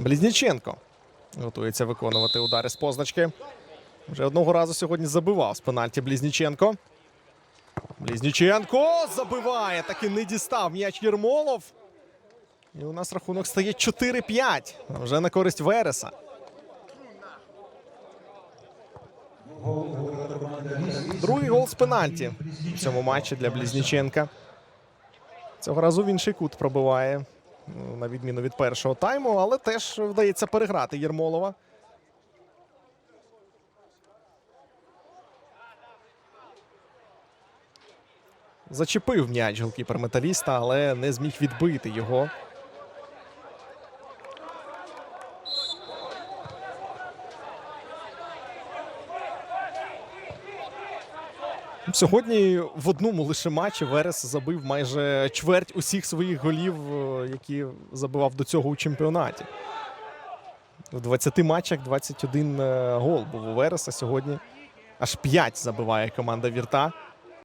Близніченко готується виконувати удари з позначки. Вже одного разу сьогодні забивав з пенальті Близніченко. Близніченко забиває, таки не дістав м'яч Єрмолов. І у нас рахунок стає 4-5. Вже на користь Вереса. Другий гол з пенальті в цьому матчі для Близніченка. Цього разу в інший кут пробиває, на відміну від першого тайму, але теж вдається переграти Єрмолова. Зачепив м'яч голкіпер металіста, але не зміг відбити його. Сьогодні в одному лише матчі Верес забив майже чверть усіх своїх голів, е, які забивав до цього у чемпіонаті. В 20 матчах 21 е, гол був у Вереса. Сьогодні аж 5 забиває команда Вірта.